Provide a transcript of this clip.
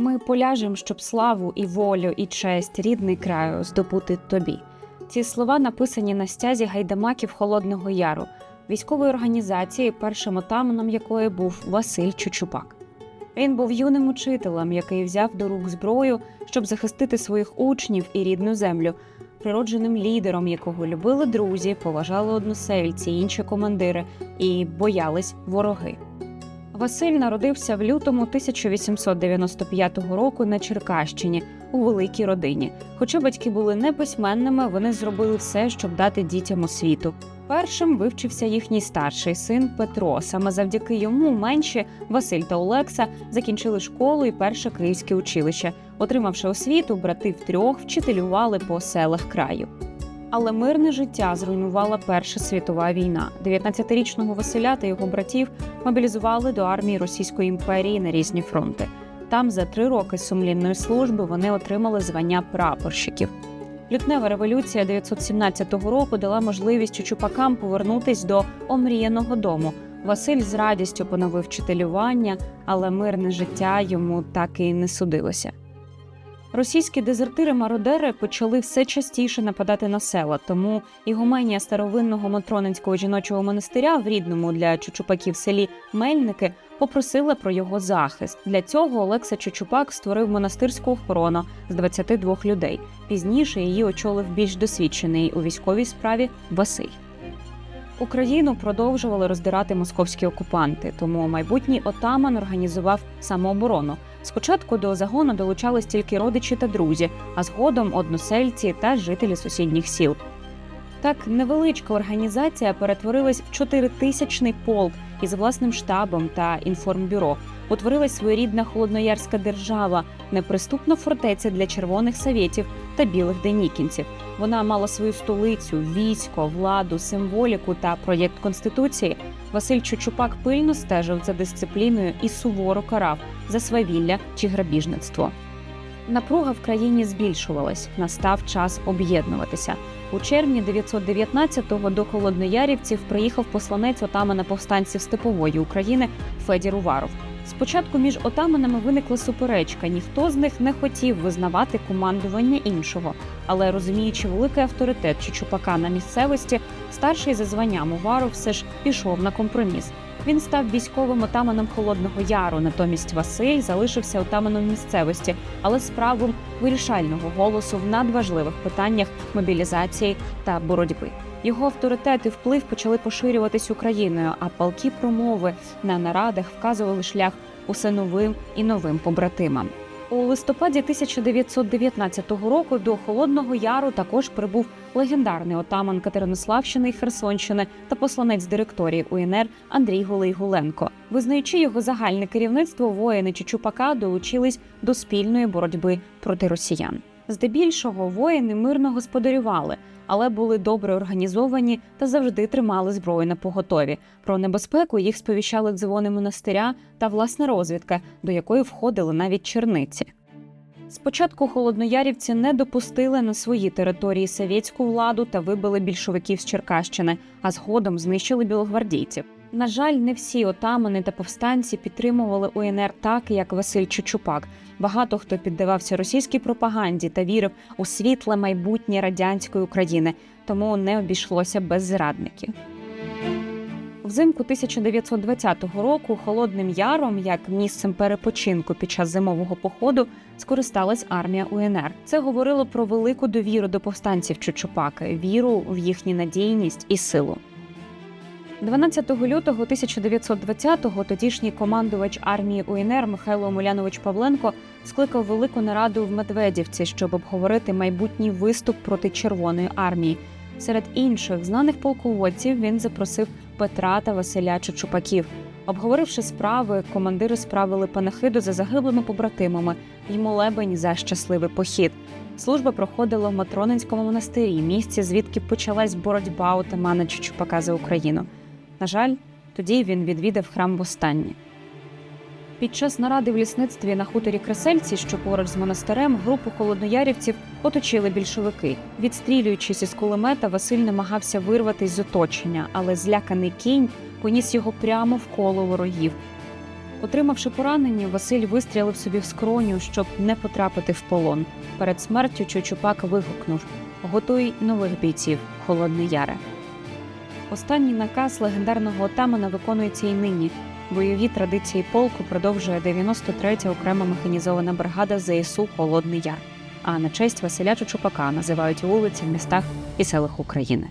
Ми поляжем, щоб славу і волю, і честь рідний краю здобути тобі. Ці слова написані на стязі гайдамаків Холодного Яру, військової організації, першим отаманом якої був Василь Чучупак. Він був юним учителем, який взяв до рук зброю, щоб захистити своїх учнів і рідну землю, природженим лідером, якого любили друзі, поважали односельці, інші командири і боялись вороги. Василь народився в лютому 1895 року на Черкащині у великій родині. Хоча батьки були неписьменними, вони зробили все, щоб дати дітям освіту. Першим вивчився їхній старший син Петро. Саме завдяки йому менші Василь та Олекса закінчили школу і перше київське училище. Отримавши освіту, брати втрьох вчителювали по селах краю. Але мирне життя зруйнувала Перша світова війна. 19-річного Василя та його братів мобілізували до армії Російської імперії на різні фронти. Там за три роки сумлінної служби вони отримали звання прапорщиків. Лютнева революція 917 року дала можливість чучупакам повернутись до омріяного дому. Василь з радістю поновив вчителювання, але мирне життя йому так і не судилося. Російські дезертири-мародери почали все частіше нападати на села, тому ігуменія старовинного Матронинського жіночого монастиря в рідному для чучупаків селі Мельники попросила про його захист. Для цього Олекса Чучупак створив монастирську охорону з 22 людей. Пізніше її очолив більш досвідчений у військовій справі Василь. Україну продовжували роздирати московські окупанти, тому майбутній отаман організував самооборону. Спочатку до загону долучались тільки родичі та друзі, а згодом односельці та жителі сусідніх сіл. Так невеличка організація перетворилась в чотиритисячний полк із власним штабом та інформбюро. Утворилась своєрідна холодноярська держава, неприступна фортеця для червоних совєтів та білих денікінців. Вона мала свою столицю, військо, владу, символіку та проєкт конституції. Василь Чучупак пильно стежив за дисципліною і суворо карав за свавілля чи грабіжництво. Напруга в країні збільшувалась. Настав час об'єднуватися. У червні 919-го до холодноярівців приїхав посланець отамана повстанців Степової України Федір Уваров. Спочатку між отаманами виникла суперечка. Ніхто з них не хотів визнавати командування іншого. Але розуміючи великий авторитет Чучупака на місцевості, старший за званням Уваров все ж пішов на компроміс. Він став військовим отаманом Холодного Яру. Натомість Василь залишився отаманом місцевості, але з правом вирішального голосу в надважливих питаннях мобілізації та боротьби. Його авторитет і вплив почали поширюватись Україною, а палкі промови на нарадах вказували шлях усе новим і новим побратимам. У листопаді 1919 року до Холодного Яру також прибув легендарний отаман Катеринославщини і Херсонщини та посланець директорії УНР Андрій Гулей-Гуленко. Визнаючи його загальне керівництво, воїни Чучупака долучились до спільної боротьби проти росіян. Здебільшого воїни мирно господарювали, але були добре організовані та завжди тримали зброю на поготові. Про небезпеку їх сповіщали дзвони монастиря та власна розвідка, до якої входили навіть черниці. Спочатку холодноярівці не допустили на свої території совєтську владу та вибили більшовиків з Черкащини, а згодом знищили білогвардійців. На жаль, не всі отамани та повстанці підтримували УНР так, як Василь Чучупак. Багато хто піддавався російській пропаганді та вірив у світле майбутнє радянської України, тому не обійшлося без зрадників. Взимку 1920 року Холодним Яром, як місцем перепочинку під час зимового походу, скористалась армія УНР. Це говорило про велику довіру до повстанців Чучупака, віру в їхню надійність і силу. 12 лютого 1920-го тодішній командувач армії УНР Михайло Омелянович Павленко скликав велику нараду в Медведівці, щоб обговорити майбутній виступ проти Червоної армії. Серед інших знаних полководців він запросив Петра та Василя Чучупаків. Обговоривши справи, командири справили панахиду за загиблими побратимами й молебень за щасливий похід. Служба проходила в Матронинському монастирі, місці, звідки почалась боротьба отамана Чучупака за Україну. На жаль, тоді він відвідав храм востаннє. Під час наради в лісництві на хуторі Кресельці, що поруч з монастирем, групу холодноярівців оточили більшовики. Відстрілюючись із кулемета, Василь намагався вирватись з оточення, але зляканий кінь поніс його прямо в коло ворогів. Отримавши поранення, Василь вистрілив собі в скроню, щоб не потрапити в полон. Перед смертю Чучупак вигукнув: Готуй нових бійців, Холодний Яре. Останній наказ легендарного отамана виконується і нині. Бойові традиції полку продовжує 93-я окрема механізована бригада ЗСУ Холодний Яр. А на честь Василя Чучупака називають вулиці в містах і селах України.